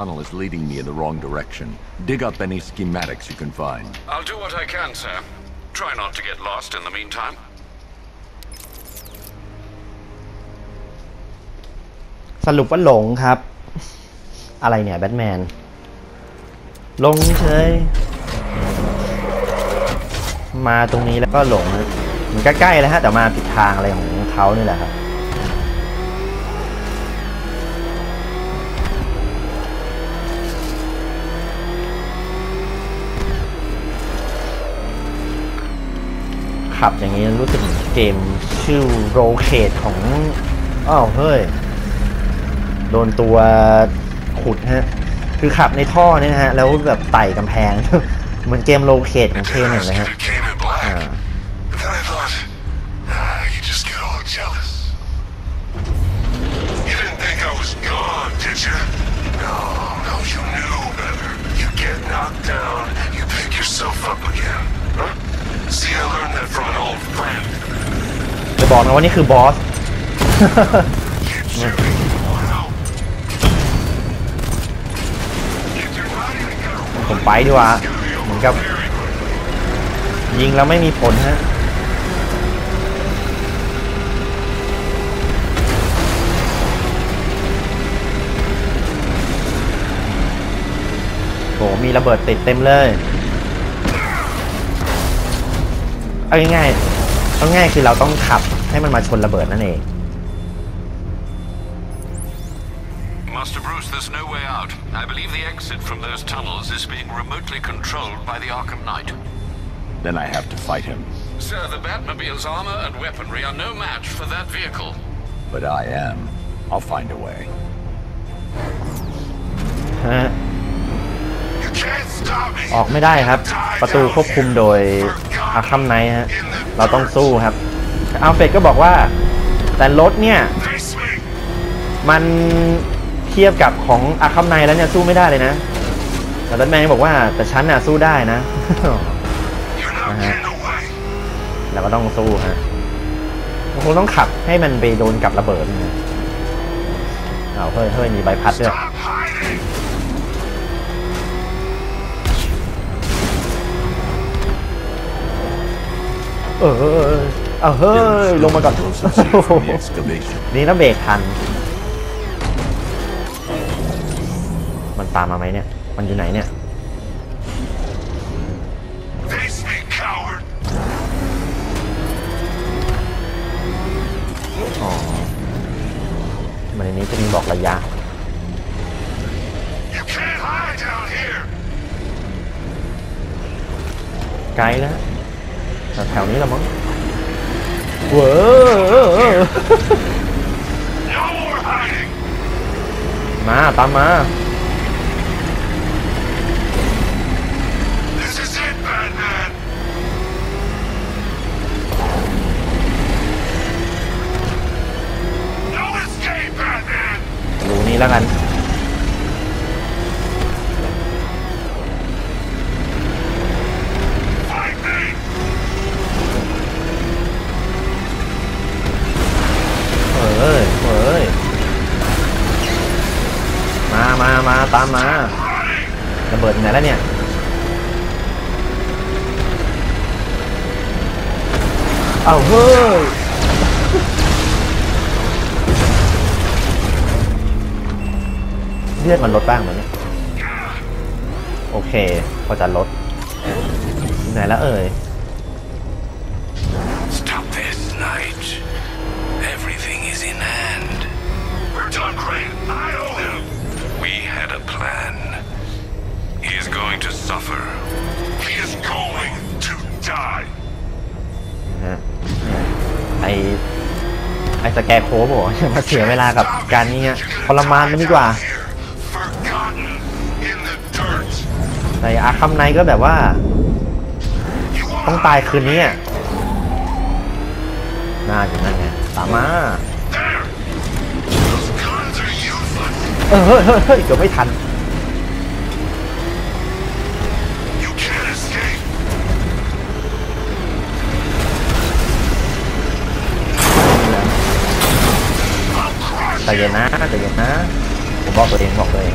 tunnel is leading me in the wrong direction. Dig up any schematics you can find. I'll do what I can, sir. Try not to get lost in the meantime. สรุปว่าหลงครับอะไรเนี่ยแบทแมนลงเฉยมาตรงนี้แล้วก็หลงมันใกล้ๆแล้วฮะแต่มาผิดทางอะไรของเขาเนี่แหละครับขับอย่างนี้รู้สึกเกมชื่อโรเคดของอ้าวเฮ้ยโดนตัวขุดฮะคือขับในท่อเนี่ยฮะแล้วแบบไต่กำแพงเหมือนเกมโรเคดของเทนเลยฮะอ่า See, I learned จะบอกนะว่านี่คือบอส ผมไปดีกว่าเหมือนกับยิงแล้วไม่มีผลฮะโหมีระเบิดติดเต็มเลยเอาง่ายๆเอาง่ายคือเราต้องขับให้มันมาชนระเบิดนั่นเอง Master Bruce, there's no way out. I believe the exit from those tunnels is being remotely controlled by the Arkham Knight. Then I have to fight him. Sir, the Batmobile's armor and weaponry are no match for that vehicle. But I am. I'll find a way. Huh? ออกไม่ได้ครับ ประตูควบคุมโดยอาคัมไนท์ฮะเราต้องสู้ครับอาเฟรก็บอกว่า แต่รถเนี่ย มันเทียบกับของอาคัมไนแล้วเนี่ยสู้ไม่ได้เลยนะแต่ดันแมนบอกว่า แต่ฉันน่ะสู้ได้นะนะฮะเราก็ต้องสู้ฮะคงต้องขับให้มันไปโดนกับระเบิดนะเอาเฮ้ยเฮ้ยมีใบพัดด้วยเออเาเฮ้ยลงมาก่อนนี่นะเบรกทัน มันตามมาไหมเนี่ย มันอยู่ไหนเนี่ย อ๋อมันในนี้จะมีบอกระยะ ไกลแล้วแถวนี้ละมั้งว้มาตามมาดูนี่แล้วกันลือดมันลดบ้างไหมเนี่ยโอเคพอจะลดไหนแล้วเอ่ย Stop this night Everything is in hand We're done great I owe him We had a plan He is going to suffer He is going to die ไอไอสแกโคบบอกมาเสียเวลากับการนี้ทรมานมันดีกว่าในอาคัมไนก็แบบว่า ต้องตายคืนนี้น่าจะนั่นไงสามมาเออเฮ้ยเฮ้ยเกือบไม่ทันใจเย็นนะใจเย็นนะผมบอกตัวเองบอกตัวเอง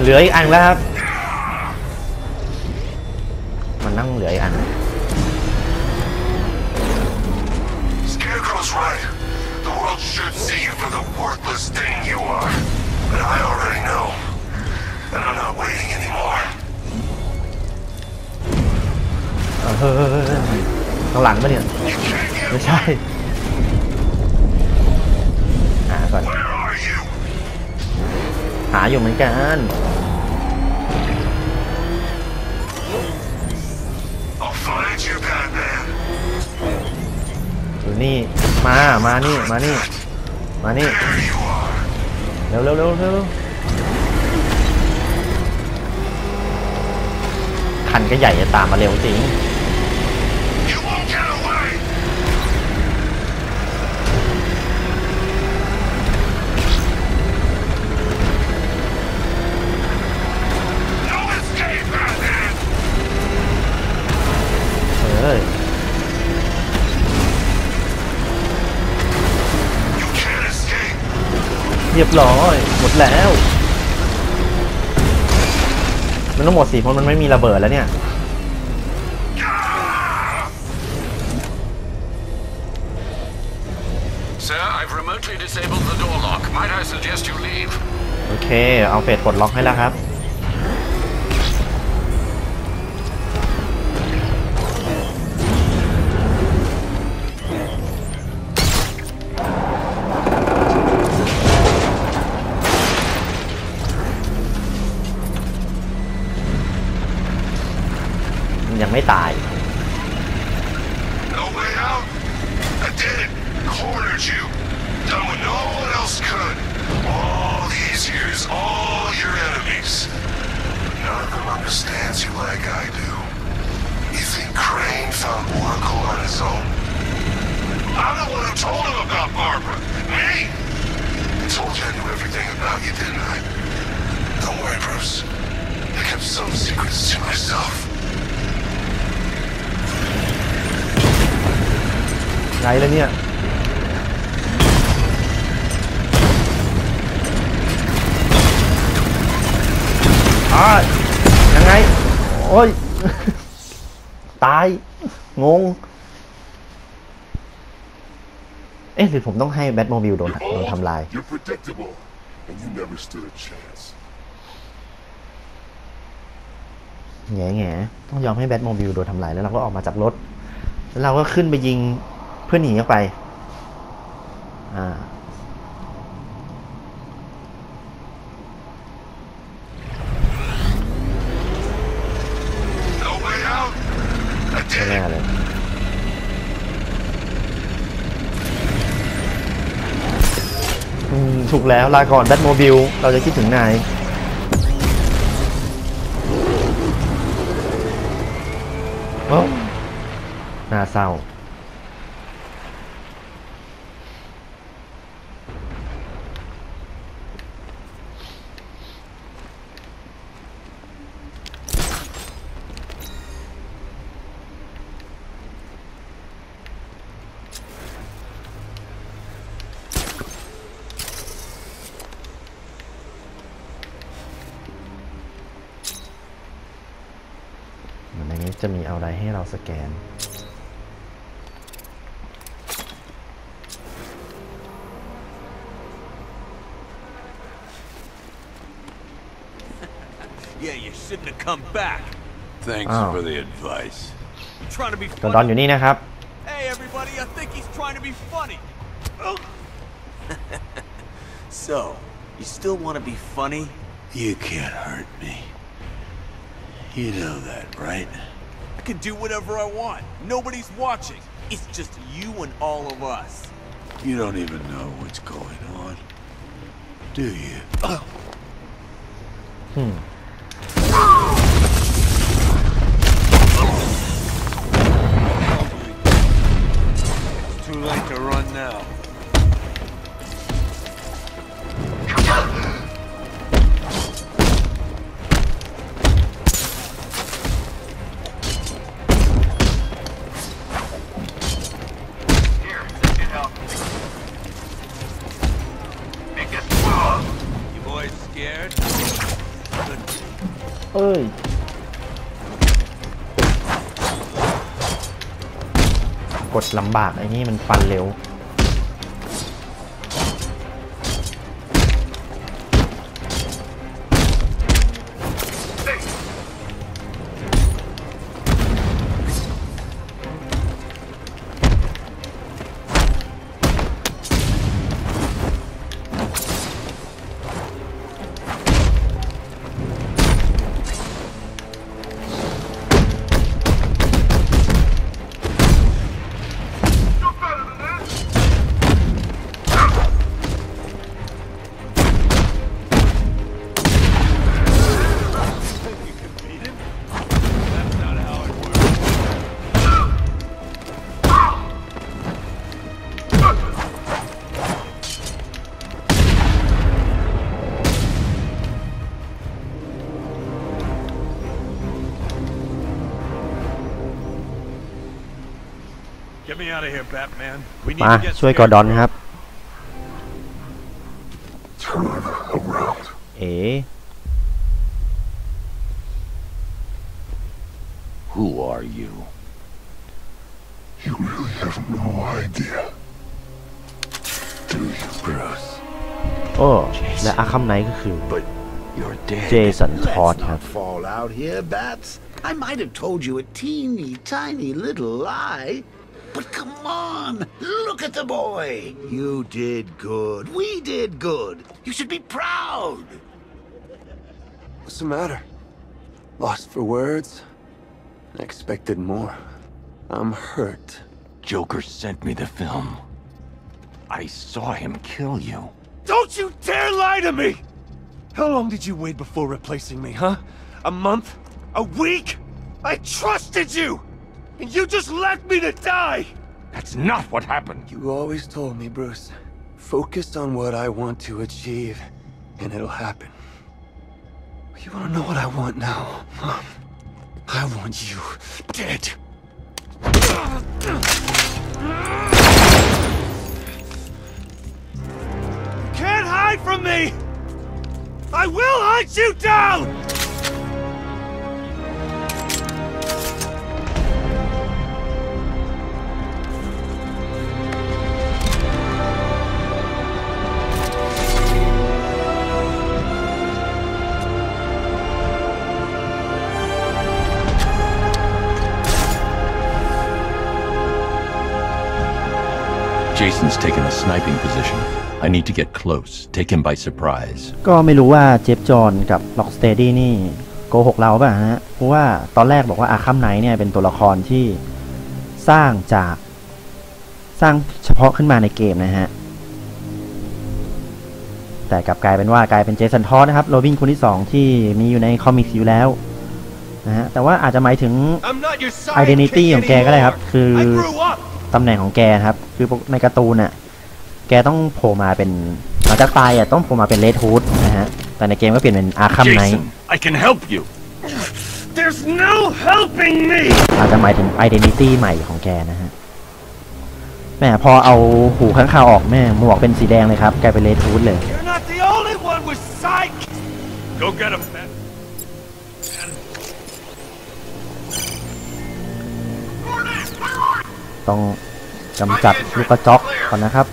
เหลืออีกอันแล้วครับ มันต้องเหลืออีกอัน Scarecrow's right. The world should see you for the worthless thing you are. But หาอยู่เหมือนกันอยู่นี่มา มา นี่ มา นี่ มา นี่ เร็วเร็วเร็วเร็วคันก็ใหญ่จะตามมาเร็วจริงรียบร้อยหมดแล้วมันต้องหมดสีราะมันไม่มีระเบิดแล้วเนี่ยโอเคเอาเฟสปลดล็อกให้แล้วครับ some secrets to myself. ไหนแล้วเนี่ยอ้ายังไงโอ้ยตายงงเอ๊ะหรือผมต้องให้แบทโมบิลโดนโดนทำลาย You're predictable, and you never stood a chance. แง่แง่ต้องยอมให้แบทโมบิลโดนทำลายแล้วเราก็ออกมาจากรถ แล้วเราก็ขึ้นไปยิงเพื่อหนีออกไปอ่าน่เลยถูกแล้วลาก่อนแบทโมบิล เราจะคิดถึงนาย Không. Vâng. Là sao? จะมีอะไรให้เราสแกน Yeah, you shouldn't have come back. Thanks oh. for the advice. You're trying to be funny. ดอนอยู่นี่นะครับ Hey everybody, I think he's trying to be funny. so, you still want to be funny? You can't hurt me. You know that, right? can do whatever I want. Nobody's watching. It's just you and all of us. You don't even know what's going on, do you? hmm. เอ้ย กดลำบากไอ้นี่มันฟันเร็ว out of here, Batman. We need to get ช่วยกอร์ดอนครับ Turn around. เอ๋ Who are you? You really have no idea. Do you, Bruce? not fall out here, bats. I might have told you a teeny tiny little lie, but come on, look at the boy. You did good. We did good. You should be proud. What's the matter? Lost for words? I expected more. I'm hurt. Joker sent me the film. I saw him kill you. Don't you dare lie to me! How long did you wait before replacing me, huh? A month? A week? I trusted you! And you just left me to die! That's not what happened. You always told me, Bruce. Focus on what I want to achieve, and it'll happen. You wanna know what I want now, Mom? I want you dead. You can't hide from me! I will hunt you down! Jason's taken a sniping position. I need to get close. Take him by surprise. ก็ไม่รู้ว่า เจฟจอนกับ ล็อกสเตดี้นี่โกหกเราป่ะฮะเพราะว่าตอนแรกบอกว่าอาคัมไนเนี่ยเป็นตัวละครที่สร้างจากสร้างเฉพาะขึ้นมาในเกมนะฮะ แต่กลับกลายเป็นว่ากลายเป็นเจสันทอสนะครับ โรบินคนที่ 2 ที่มีอยู่ในคอมิกส์อยู่แล้วนะฮะ แต่ว่าอาจจะหมายถึงไอดนิตี้ของแกก็ได้ครับ คือตำแหน่งของแกนะครับคือในการ์ตูนอ่ะแกต้องโผล่มาเป็นหลังจากตายอ่ะต้องโผล่มาเป็นเลดฮูดนะฮะแต่ในเกมก็เปลี่ยนเป็นอาคัมไนท์ I can help you There's no helping me อาจจะหมายถึงไอดีนิตี้ใหม่ของแกนะฮะแม่พอเอาหูข้างข่าวออกแม่หมวกเป็นสีแดงเลยครับกลายเป็นเลดฮูดเลย You're not the only one with psych Go get him man ต้องกำจัดลูกกระจอกก่อนนะครับ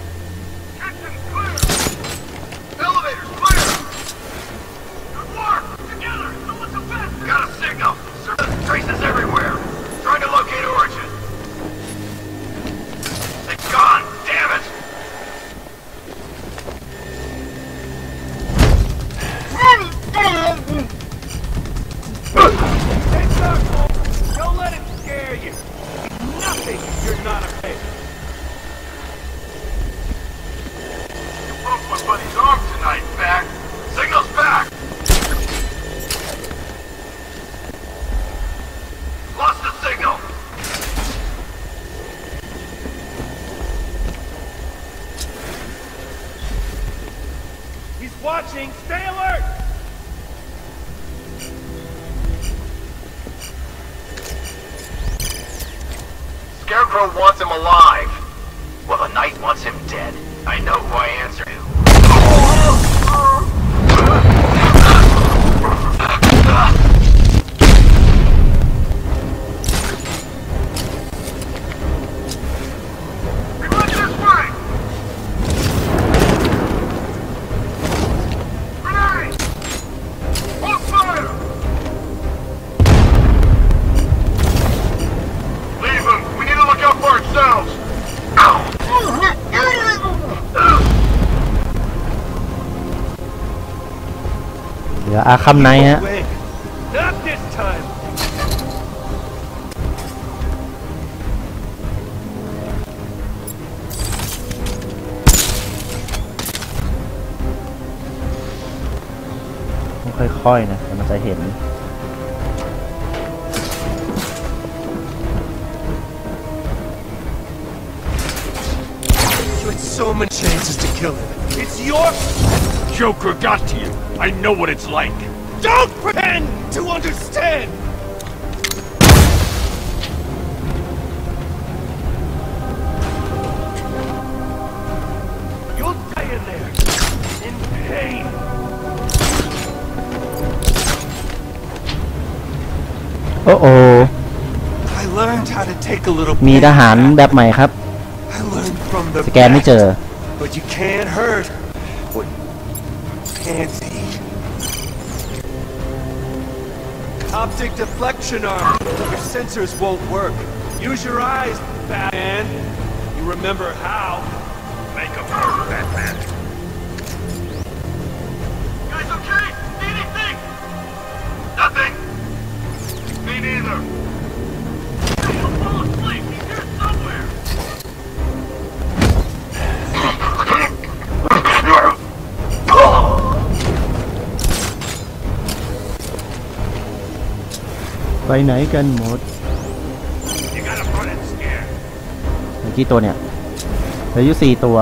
sinks อาคัมไนฮะค่อยๆ นะมันจะเห็นมัน Joker got to you. I know what it's like. Don't pretend to understand! You'll die in there, in pain. Uh-oh. I learned how to take a little มีทหารแบบใหม่ครับ I learned from the สแกนไม่เจอ but you can't hurt fancy. Optic deflection arm. Your sensors won't work. Use your eyes, Batman. You remember how. Make them hurt, Batman. Guys okay? Anything? Nothing! Me neither. ไปไหนกันหมดเมื่อกี้ตัวเนี่ยอายุสี่ตัว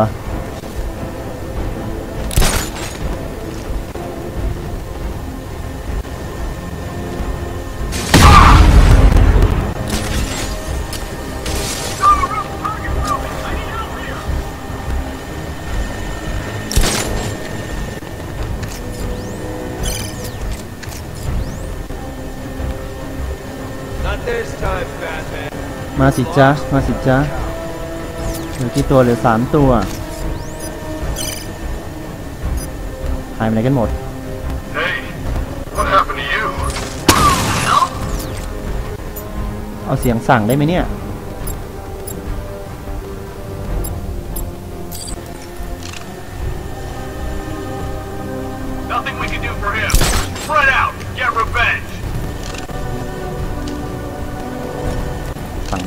มาสิจ้ามาสิจ้าเหลือกี่ตัวเหลือสามตัวหายไปไหนกันหมด เอาเสียงสั่งได้ไหมเนี่ย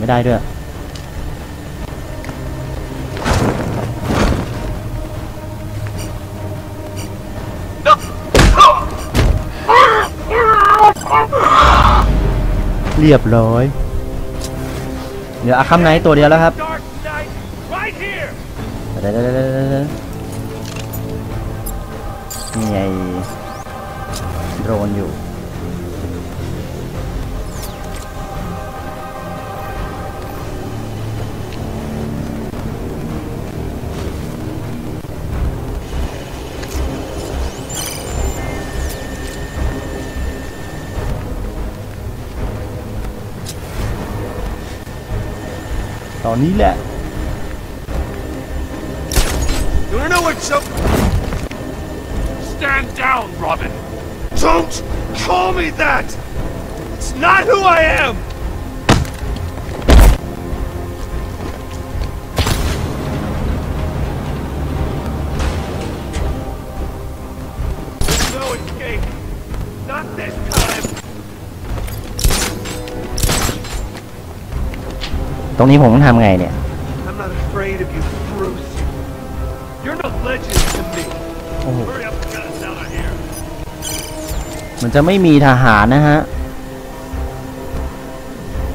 ไม่ได้ด้วย เรียบร้อยเดี๋ยวอาคัมไนตัวเดียวแล้วครับไดี๋ยวนี่ไงโดรนอยู่ I ni lah. You know what's up? Stand down, Robin. Don't call me that. It's not who I am. ตรงนี้ผมต้องทำไงเนี่ย มันจะไม่มีทหารนะฮะ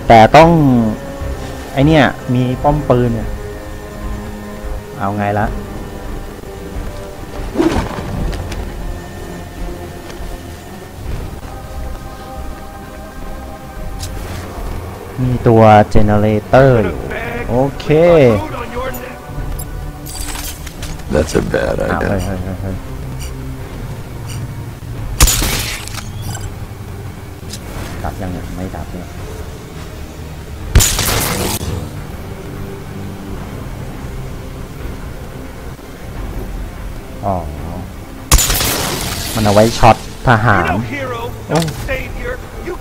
แต่ต้อง ไอเนี่ย มีป้อมปืนเนี่ย เอาไงละมีตัวเจเนเรเตอร์อยู่ โอเค That's a bad idea. เฮดับยังไงไม่ดับเลยอ๋อ มันเอาไว้ช็อตทหารโอ้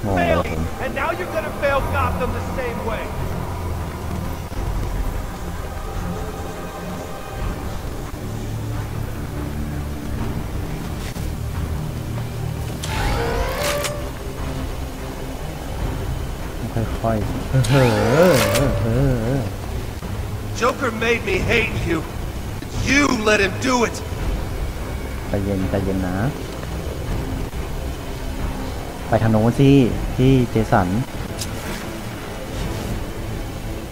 โห and now you're gonna fail Gotham the same way. ค่อยๆ Joker made me hate you. You let him do it. ใจเย็นใจเย็นนะไปทางโน้นสิที่เจสัน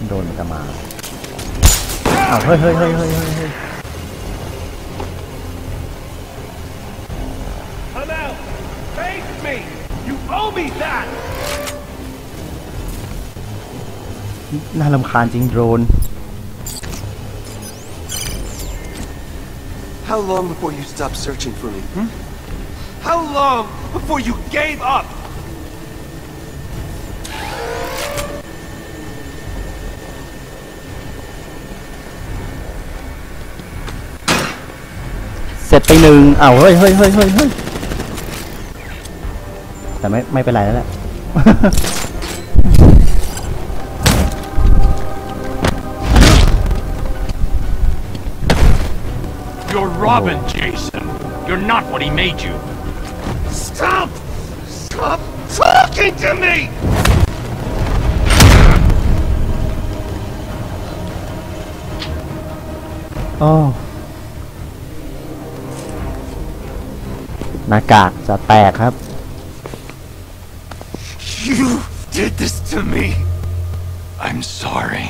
โดนมันจะมาเอาเฮ้ยเฮ้ยเฮ้ยน่าลำคาญจริงโดรน How long before you stop searching for me? Hmm? How long before you gave up? up? เสร็จไปหนึ่งเอาเฮ้ยเฮ้ยเฮ้ยเฮ้ยเฮ้ยแต่ไม่ไม่เป็นไรแล้วแหละ You're Robin, Jason. You're not what he made you. talking to me! Oh. หน้ากากจะแตกครับ You did this to me. I'm sorry.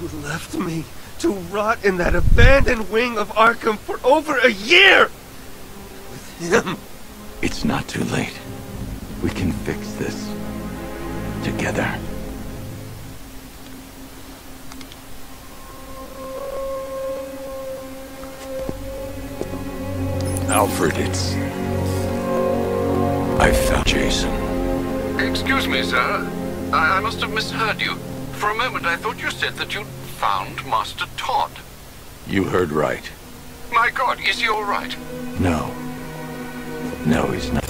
You left me to rot in that abandoned wing of Arkham for over a year. With him. It's not too late. We can fix this. Together. Alfred, it's... I found Jason. Excuse me, sir. I, I must have misheard you. For a moment, I thought you said that you'd found Master Todd. You heard right. My God, is he all right? No. No, he's not.